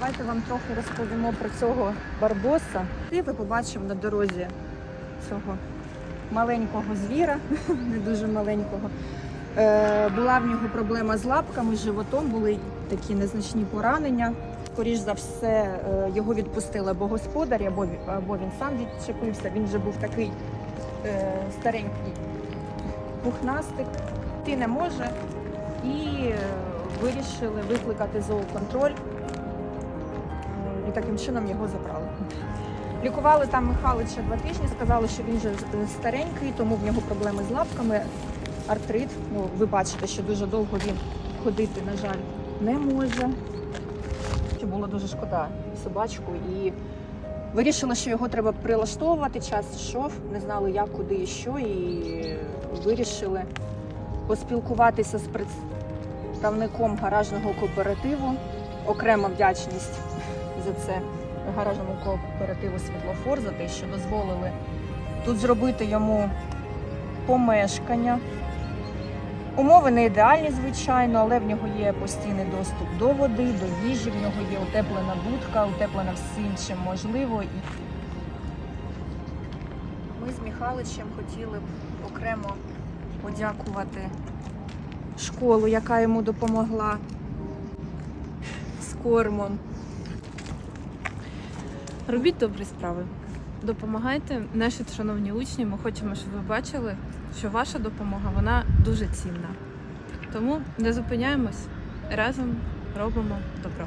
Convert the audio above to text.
Давайте вам трохи розповімо про цього барбоса. І ви побачимо на дорозі цього маленького звіра, не дуже маленького. Е, була в нього проблема з лапками, з животом, були такі незначні поранення. Скоріш за все, е, його відпустили або господарі, або, він сам відчепився. Він вже був такий е, старенький пухнастик. Ти не може. І вирішили викликати зооконтроль. І таким чином його забрали. Лікували там Михайловича два тижні, сказали, що він вже е, старенький, тому в нього проблеми з лапками, артрит. Ну, ви бачите, що дуже довго він ходити, на жаль, не може. Було дуже шкода собачку і вирішили, що його треба прилаштовувати. Час йшов, не знали як, куди і що, і вирішили поспілкуватися з представником гаражного кооперативу. Окрема вдячність за це гаражному кооперативу Світлофор за те, що дозволили тут зробити йому помешкання. Умови не ідеальні, звичайно, але в нього є постійний доступ до води, до їжі, в нього є утеплена будка, утеплена всім, чим можливо. Ми з Михайличем хотіли б окремо подякувати школу, яка йому допомогла з кормом. Робіть добрі справи. Допомагайте наші шановні учні. Ми хочемо, щоб ви бачили, що ваша допомога вона дуже цінна. Тому не зупиняємось, разом робимо добро.